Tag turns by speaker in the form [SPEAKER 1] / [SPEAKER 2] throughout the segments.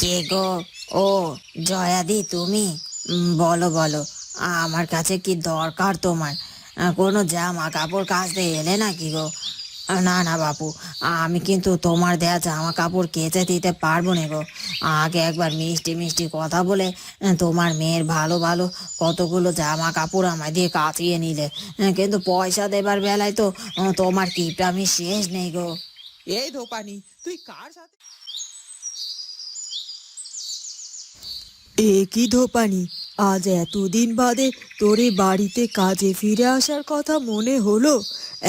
[SPEAKER 1] কে গো? ও, জয়াদি, তুমি? বলো বলো। আমার কাছে কি দরকার তোমার? কোনো জামা কাপড় কাচতে এলে নাকি গো? না না, বাপু। আমি কিন্তু তোমার দেয়া জামা কাপড় কেচে দিতে পারব না গো। আগে একবার মিষ্টি মিষ্টি কথা বলে তোমার মেয়ের ভালো ভালো কতগুলো জামা কাপড় আমায় দিয়ে কাচিয়ে নিলে। কিন্তু পয়সা দেবার বেলায় তো তোমার কিপটা আমি শেষ নেই গো।
[SPEAKER 2] এই ধোপানি, তুই কার সাথে
[SPEAKER 3] এ কি ধোপানি? আজ এতদিন বাদে তোরে বাড়িতে কাজে ফিরে আসার কথা মনে হলো।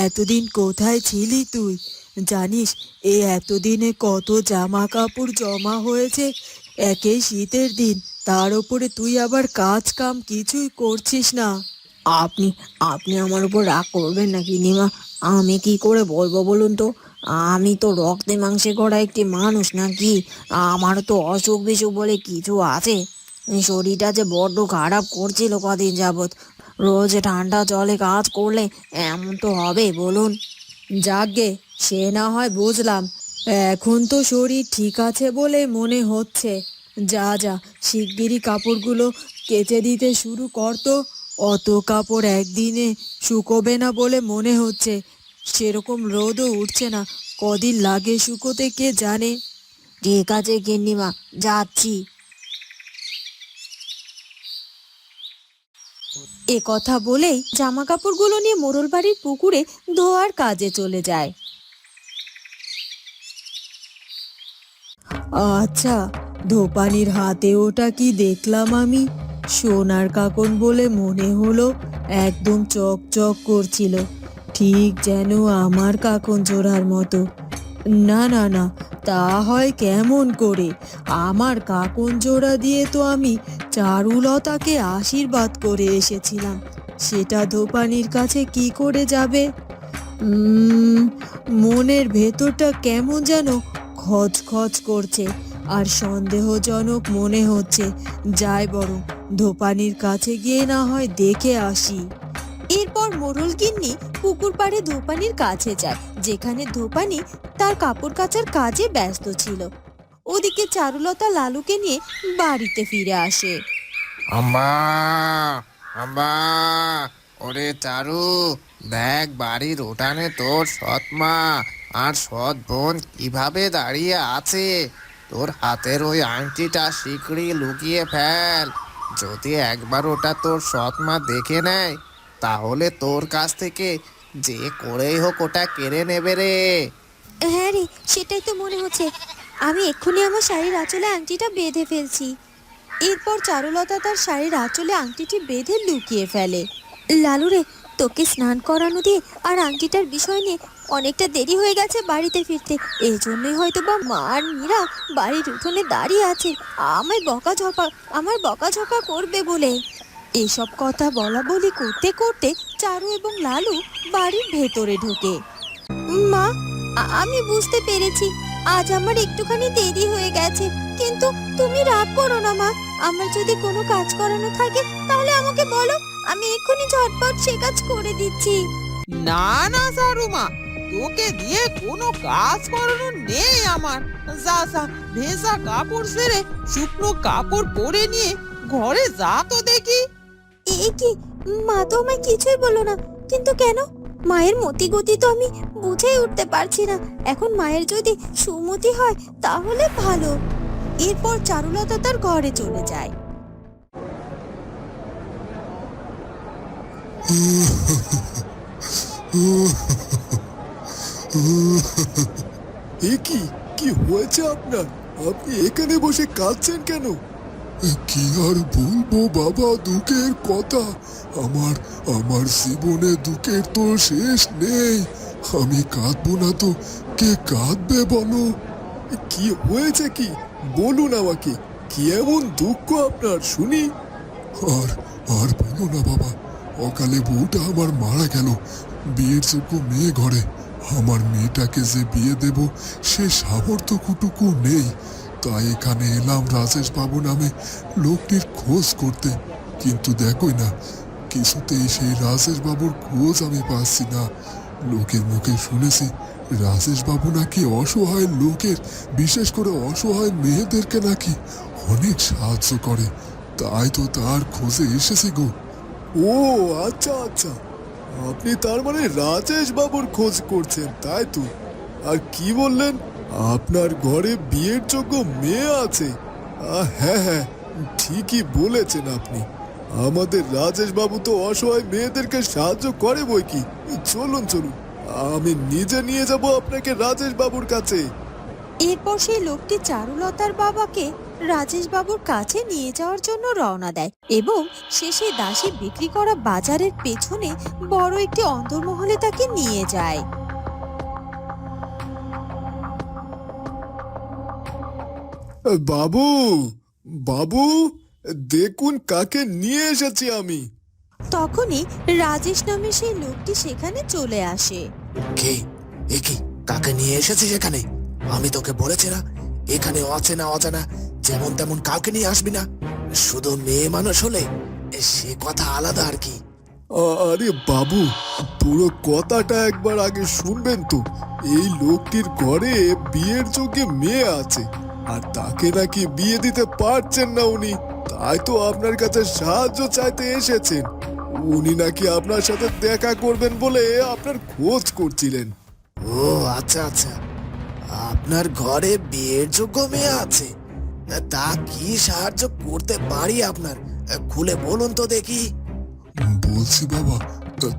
[SPEAKER 3] এতদিন কোথায় ছিলি তুই? জানিস, এ এতদিনে কত জামা কাপড় জমা হয়েছে। একে শীতের দিন, তার উপরে তুই আবার কাজ কাম কিছুই করছিস না।
[SPEAKER 1] আপনি আপনি আমার উপর রাগ করবেন নাকি নিমা আমি কি করে বলব বলুন তো? আমি তো রক্তে মাংসে গড়া একটি মানুষ নাকি? আমার তো অসুখ বিসুখ বলে কিছু আছে? শরীরটা যে বড্ড খারাপ করছিল কদিন যাবত রোজ ঠান্ডা জলে কাজ করলে এমন তো হবে, বলুন।
[SPEAKER 3] যাগে সে না হয় বুঝলাম। এখন তো শরীর ঠিক আছে বলে মনে হচ্ছে। যা যা, শিগগিরই কাপড়গুলো কেচে দিতে শুরু করতো অত কাপড় একদিনে শুকোবে না বলে মনে হচ্ছে। সেরকম রোদও উঠছে না। কদিন লাগে শুকোতে কে জানে?
[SPEAKER 1] ঠিক আছে, গিন্নিমা, যাচ্ছি।
[SPEAKER 3] এ কথা বলেই জামা কাপড়গুলো নিয়ে মোড়ল বাড়ির পুকুরে ধোয়ার কাজে চলে যায়। আচ্ছা ধোপানির হাতে ওটা কি দেখলাম আমি? সোনার কাকন বলে মনে হলো একদম চক চক করছিল, ঠিক যেন আমার কাকন জোড়ার মতো। না না না, তা হয় কেমন করে? আমার কাকন জোড়া দিয়ে তো আমি চারুলতাকে আশীর্বাদ করে এসেছিলাম। সেটা ধোপানির কাছে কি করে যাবে? মনের ভেতরটা কেমন যেন খচ খচ করছে আর সন্দেহজনক মনে হচ্ছে। যাই বরং ধোপানির কাছে গিয়ে না হয় দেখে আসি। এরপর মোরল গিন্নি পুকুর পাড়ে ধোপানির কাছে যায়, যেখানে ধোপানি তার কাপড় কাচার কাজে ব্যস্ত ছিল। ওদিকে চারুলতা লালুকে নিয়ে বাড়িতে ফিরে আসে।
[SPEAKER 4] আম্মা আম্মা, ওরে চারু, দেখ বাড়ির উঠানে তোর সৎ মা আর সৎ বোন কীভাবে দাঁড়িয়ে আছে। তোর হাতের ওই আংটিটা শিকড়ি লুকিয়ে ফেল, যদি একবার ওটা তোর সৎ মা দেখে নেয় তাহলে তোর কাছ থেকে যে করেই হোক ওটা কেড়ে নেবে রে।
[SPEAKER 3] হ্যাঁ রে, সেটাই তো মনে হচ্ছে। আমি এক্ষুনি আমার শাড়ির আঁচলে আংটিটা বেঁধে ফেলছি। এরপর চারুলতা তার শাড়ির আঁচলে আংটিটি বেঁধে লুকিয়ে ফেলে। লালু রে, তোকে স্নান করানো দিয়ে আর আংটিটার বিষয় নিয়ে অনেকটা দেরি হয়ে গেছে বাড়িতে ফিরতে। এই জন্যই হয়তো বা মা আর মীরা বাড়ির উঠোনে দাঁড়িয়ে আছে। আমায় বকাঝকা আমার বকাঝকা করবে বলে। এসব কথা বলা বলি করতে করতে চারু এবং লালু বাড়ির ভেতরে ঢোকে। মা আমি বুঝতে পেরেছি। আজ আমার একটুখানি দেরি হয়ে গেছে। কিন্তু তুমি রাগ করো না, মা। আমার যদি কোনো কাজ করানো থাকে, তাহলে আমাকে বলো। আমি এক্ষুনি ঝটপট সে কাজ করে দিচ্ছি।
[SPEAKER 2] না না সারুমা তোকে দিয়ে কোনো কাজ করানো নেই আমার। যা যা, ভেজা কাপড় সেরে শুকনো কাপড় পরে নিয়ে ঘরে যা তো দেখি।
[SPEAKER 3] কি? মা তো আমায় কিছুই বলো না। কিন্তু কেন? মায়ের মতি গতি তো আমি বুঝেই উঠতে পারছি না। এখন মায়ের যদি সুমতি হয়, তাহলে ভালো। এরপর চারুলতা তার ঘরে চলে যায়।
[SPEAKER 5] এ কি? কি হয়েছে আপনার? আপনি এখানে বসে কাঁদছেন কেন? কি আর বলব বাবা, দুঃখের কথা। আমার আমার জীবনে দুঃখের তো শেষ নেই। আমি কাঁদবো না তো, কে কাঁদবে বলো? কি হয়েছে কি? বলুন আমাকে, কি এমন দুঃখ আপনার? শুনি। আর আর বলো না বাবা, অকালে বউটা আমার মারা গেল। বিয়ের যোগ্য মেয়ে ঘরে। আমার মেয়েটাকে যে বিয়ে দেব, সে সামর্থ্যটুকু নেই। তাই এখানে এলাম রাজেশ বাবু নামে লোকটির খোঁজ করতে। কিন্তু দেখোই না, কিছুতেই সেই রাজেশ বাবুর খোঁজ আমি পাচ্ছি না। লোকের মুখে শুনেছি,
[SPEAKER 6] রাজেশ বাবু নাকি অসহায় লোকের, বিশেষ করে অসহায় মেয়েদেরকে নাকি অনেক সাহায্য করে। তাই তো তার খোঁজে এসেছি গো। ও আচ্ছা আচ্ছা। আপনি তার মানে রাজেশ বাবুর খোঁজ করছেন, তাই তো? আর কি বললেন? আপনার ঘরে বিয়ের যোগ্য মেয়ে আছে। হ্যাঁ হ্যাঁ ঠিকই বলেছেন আপনি। আমাদের রাজেশ বাবু তো অসহায় মেয়েদেরকে সাহায্য করে বই কি? চলুন চলুন, আমি নিজে নিয়ে যাব আপনাকে রাজেশ বাবুর কাছে।
[SPEAKER 7] এরপর সেই লোকটি চারুলতার বাবাকে রাজেশ বাবুর কাছে নিয়ে যাওয়ার জন্য রওনা দেয় এবং শেষে দাসী বিক্রি করা বাজারের পেছনে বড় একটি অন্তর্মহলে তাকে নিয়ে যায়।
[SPEAKER 6] বাবু বাবু দেখুন কাকে নিয়ে এসেছি আমি।
[SPEAKER 7] তখনই রাজেশ নামে সেই লোকটি সেখানে চলে আসে।
[SPEAKER 8] কে? এ কি? কাকে নিয়ে এসেছিস এখানে আমি তোকে বলেছি না? এখানে অচেনা অজানা যেমন তেমন কাউকে নিয়ে আসবি না। শুধু মেয়ে মানুষ হলে সে কথা আলাদা আর কি।
[SPEAKER 6] আরে বাবু পুরো কথাটা একবার আগে শুনবেন তো। এই লোকটির ঘরে বিয়ের যোগ্যে মেয়ে আছে। আর তাকে নাকি বিয়ে দিতে পারছেন না উনি তাই তো আপনার কাছে সাহায্য চাইতে এসেছেন। উনি নাকি আপনার সাথে দেখা করবেন বলে আপনার খোঁজ করছিলেন।
[SPEAKER 8] ও আচ্ছা আচ্ছা। আপনার ঘরে বিয়ের যোগ্য মেয়ে আছে। তা কি সাহায্য করতে পারি আপনার? খুলে বলুন তো দেখি।
[SPEAKER 6] বলছি বাবা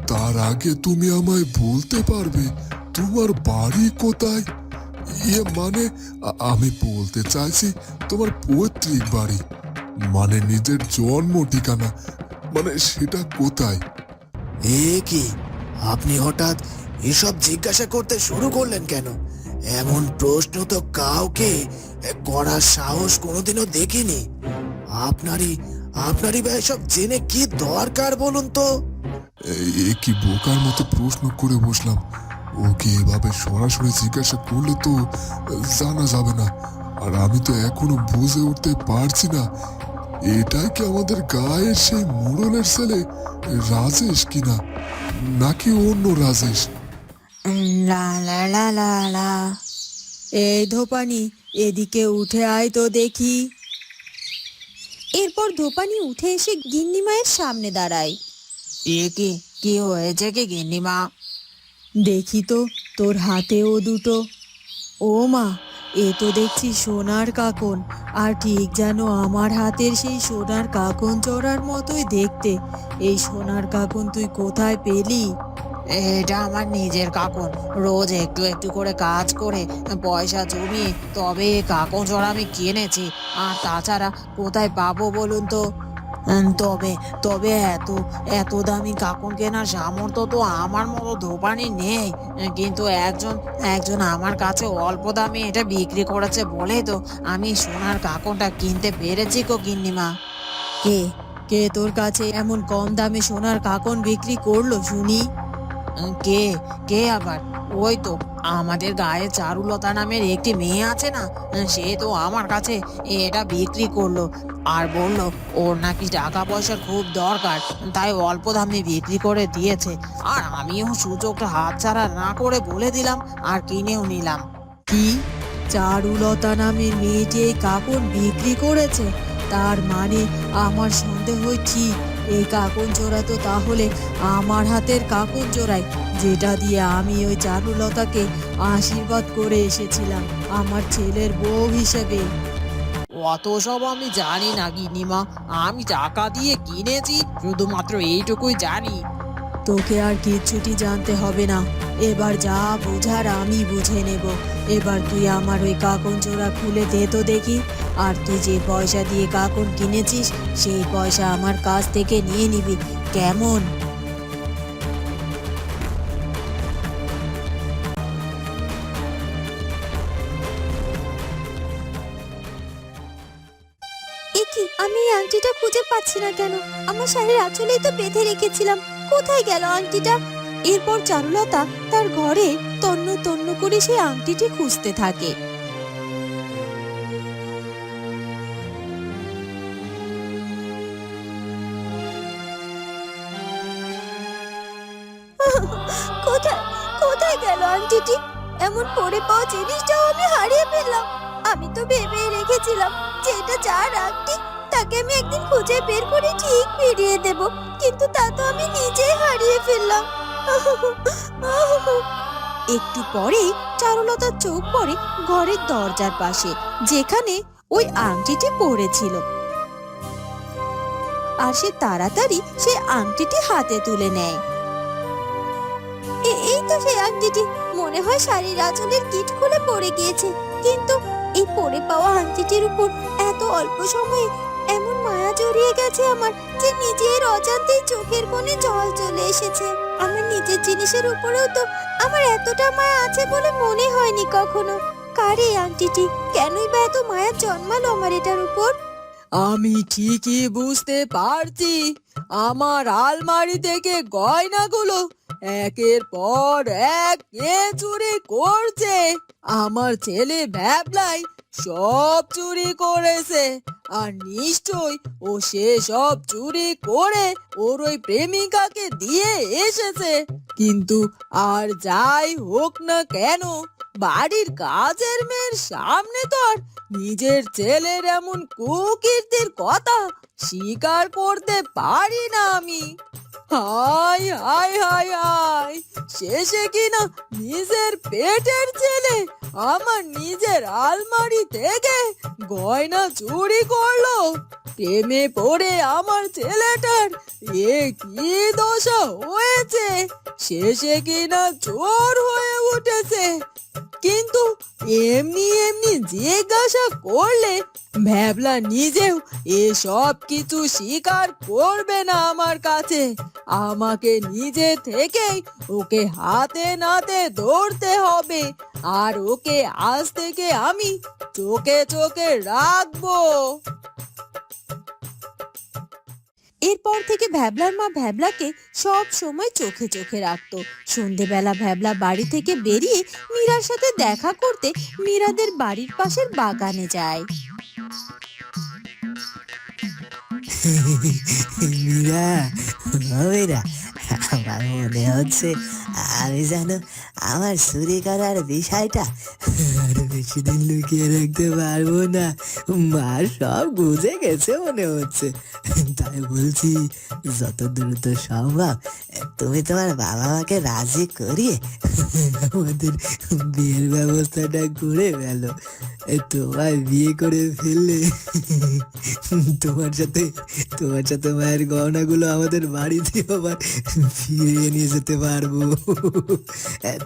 [SPEAKER 6] তার আগে তুমি আমায় বলতে পারবে তোমার বাড়ি কোথায়? ইয়ে মানে আমি বলতে চাইছি তোমার পৈতৃক বাড়ি। মানে নিজের জন্ম ঠিকানা। মানে সেটা কোথায়?
[SPEAKER 8] এ কি? আপনি হঠাৎ এসব জিজ্ঞাসা করতে শুরু করলেন কেন? এমন প্রশ্ন তো কাউকে করার সাহস কোনোদিনও দেখিনি। আপনারই আপনারই বা এসব জেনে কি দরকার বলুন তো?
[SPEAKER 6] এ কি বোকার মতো প্রশ্ন করে বসলাম। ওকে এভাবে সরাসরি জিজ্ঞাসা করলে তো জানা যাবে না। আর আমি তো এখনও বুঝে উঠতে পারছি না, এটাই কি আমাদের গায়ের সেই মুরলের ছেলে রাজেশ কিনা, নাকি অন্য রাজেশ?
[SPEAKER 1] লা লা।
[SPEAKER 3] এই ধোপানি, এদিকে উঠে আয় তো দেখি।
[SPEAKER 7] এরপর ধোপানি উঠে এসে গিন্নিমায়ের সামনে দাঁড়ায়।
[SPEAKER 1] এ কি? কি হয়েছে কি গিন্নিমা?
[SPEAKER 3] দেখি তো তোর হাতেও দুটো। ও মা, এ তো দেখছি সোনার কাকন। আর ঠিক যেন আমার হাতের সেই সোনার কাকন চড়ার মতোই দেখতে। এই সোনার কাকন তুই কোথায় পেলি?
[SPEAKER 1] এটা আমার নিজের কাকন। রোজ একটু একটু করে কাজ করে, পয়সা জমিয়ে, তবে কাকন চড়া আমি কিনেছি। আর তাছাড়া কোথায় পাবো বলুন তো? তবে তবে এত এত দামি কাপড় কেনার সামর্থ্য তো আমার মতো দোকানে নেই। কিন্তু একজন একজন আমার কাছে অল্প দামে এটা বিক্রি করেছে বলে তো আমি সোনার কাকনটা কিনতে পেরেছি কো কিন্নিমা
[SPEAKER 3] কে কে তোর কাছে এমন কম দামে সোনার কাকন বিক্রি করল শুনি?
[SPEAKER 1] কে? কে আবার? ওই তো আমাদের গায়ে চারুলতা নামের একটি মেয়ে আছে না? সে তো আমার কাছে এটা বিক্রি করল আর বলল, ওর নাকি টাকা পয়সার খুব দরকার, তাই অল্প দামে বিক্রি করে দিয়েছে। আর আমিও সুযোগটা হাতছাড়া না করে বলে দিলাম আর কিনেও নিলাম।
[SPEAKER 3] কি? চারুলতা নামের মেয়েটি কাপড় বিক্রি করেছে? তার মানে আমার সন্দেহ ঠিক। এই কাকুন জোড়া তো তাহলে আমার হাতের কাকুন জোড়াই যেটা দিয়ে আমি ওই চারুলতাকে আশীর্বাদ করে এসেছিলাম আমার ছেলের বউ হিসেবে।
[SPEAKER 1] অত সব আমি জানি না গিনিমা আমি টাকা দিয়ে কিনেছি শুধুমাত্র এইটুকুই জানি।
[SPEAKER 3] তোকে আর কিছুটি জানতে হবে না। এবার যা বোঝার আমি বুঝে নেব। এবার তুই আমার ওই কাকন জোড়া খুলে দে তো দেখি। আর তুই যে পয়সা দিয়ে কাকন কিনেছিস, সেই পয়সা আমার কাছ থেকে নিয়ে নিবি। কেমন?
[SPEAKER 7] এ কি, আমি আংটিটা খুঁজে পাচ্ছি না কেন? আমার শাড়ির আঁচলেই তো বেঁধে রেখেছিলাম। কোথায় গেল আংটিটা? এরপর চারুলতা তার ঘরে তন্ন তন্ন করে সেই আংটিটি খুঁজতে থাকে। কোথায় গেল আংটিটি?
[SPEAKER 9] এমন পড়ে পাওয়া জিনিসটাও আমি হারিয়ে ফেললাম। আমি তো ভেবেই রেখেছিলাম যে এটা যার আংটি, তাকে আমি একদিন খুঁজে বের করে ঠিক ফিরিয়ে দেব। কিন্তু তা তো আমি নিজেই হারিয়ে ফেললাম। একটু পরেই চারুলতার চোখ পড়ে ঘরের দরজার পাশে, যেখানে ওই আংটিটি পড়েছিল। আর সে তাড়াতাড়ি সে আংটিটি হাতে তুলে নেয়। এই তো সেই আংটিটি, মনে হয় শাড়ির আঁচলের কিট খুলে পড়ে গিয়েছে। কিন্তু এই পড়ে পাওয়া আংটিটির উপর এত অল্প সময়ে এমন মায়া জড়িয়ে গেছে আমার যে নিজের অজান্তেই চোখের কোণে জল চলে এসেছে। আমার নিজের জিনিসের উপরেও তো আমার এতটা মায়া আছে বলে মনে হয়নি কখনো। কার আংটিটি? কেনই বা এত মায়া জন্মালো আমার এটার উপর?
[SPEAKER 3] আমি ঠিকই বুঝতে পারছি। আমার আলমারি থেকে গয়নাগুলো একের পর এক চুরি করছে। আমার ছেলে ভ্যাবলাই সব চুরি করেছে। আর নিশ্চয় ও সে সব চুরি করে ওর ওই প্রেমিকাকে দিয়ে এসেছে। কিন্তু আর যাই হোক না কেন, বাড়ির কাজের মেয়ের সামনে তো আর নিজের ছেলের এমন কুকীর্তির কথা স্বীকার করতে পারি না আমি। হাই হাই হাই হাই শেষে কিনা নিজের পেটের ছেলে আমার নিজের আলমারি থেকে গয়না চুরি করল। প্রেমে পড়ে আমার ছেলেটার এ কি দশা হয়েছে? শেষে কিনা চোর হয়ে উঠেছে। কিন্তু এমনি এমনি জিজ্ঞাসা করলে, ভ্যাবলা নিজেও এসব কিছু স্বীকার করবে না আমার কাছে। আমাকে নিজে থেকেই ওকে হাতে নাতে ধরতে হবে, আর ওকে আজ থেকে আমি চোখে চোখে রাখব।
[SPEAKER 9] এরপর থেকে ভ্যাবলার মা ভ্যাবলাকে সব সময় চোখে চোখে রাখতো। সন্ধেবেলা ভ্যাবলা বাড়ি থেকে বেরিয়ে মীরার সাথে দেখা করতে মীরাদের বাড়ির পাশের বাগানে যায়।
[SPEAKER 10] মীরা মীরা, আমার মনে হচ্ছে আমি যেন আমার চুরি করার বিষয়টা বেশি দিন লুকিয়ে রাখতে পারব না। মা সব বুঝে গেছে মনে হচ্ছে। তাই বলছি, যত দ্রুত সম্ভব তুমি তোমার বাবা মাকে রাজি করিয়ে আমাদের বিয়ের ব্যবস্থাটা করে ফেলো। তোমার বিয়ে করে ফেললে তোমার সাথে তোমার সাথে মায়ের গহনাগুলো আমাদের বাড়িতে আবার ফিরিয়ে নিয়ে যেতে পারব।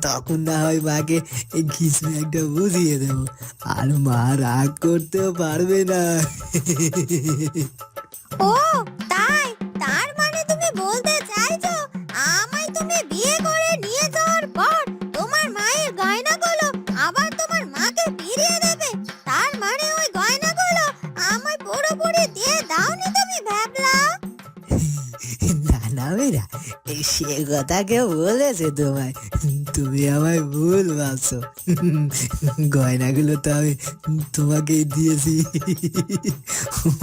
[SPEAKER 10] তখন না হয় মাকে কিছু একটা বুঝিয়ে দেবো। আর মা রাগ করতেও পারবে না।
[SPEAKER 9] ও তাই
[SPEAKER 10] সে কথা বলেছে তোমায় তুমি আমায় ভুল ভাবছ গয়নাগুলো তো আমি তোমাকেই দিয়েছি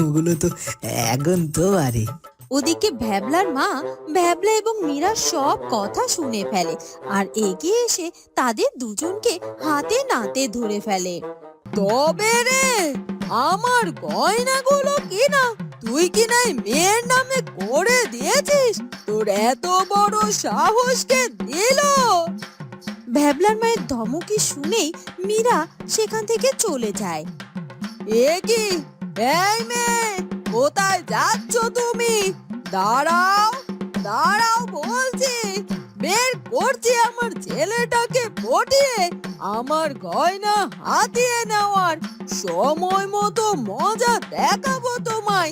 [SPEAKER 10] ওগুলো তো এখন তোমারই
[SPEAKER 9] ওদিকে ভ্যাবলার মা ভ্যাবলা এবং মীরা সব কথা শুনে ফেলে আর এগিয়ে এসে তাদের দুজনকে হাতে নাতে ধরে ফেলে।
[SPEAKER 3] তবে রে, আমার গয়নাগুলো কিনা তুই কি নাই মেয়ের নামে করে দিয়েছিস? তোর এত বড় সাহসকে দিল।
[SPEAKER 9] ভ্যাবলার মায়ের ধমকি শুনেই মীরা সেখান থেকে চলে যায়।
[SPEAKER 3] এ কি? এই মেয়ে কোথায় যাচ্ছ তুমি? দাঁড়াও দাঁড়াও বলছি। বের করছি আমার ছেলেটাকে পটিয়ে আমার গয়না হাতিয়ে নেওয়ার সময় মতো মজা দেখাবো তোমায়।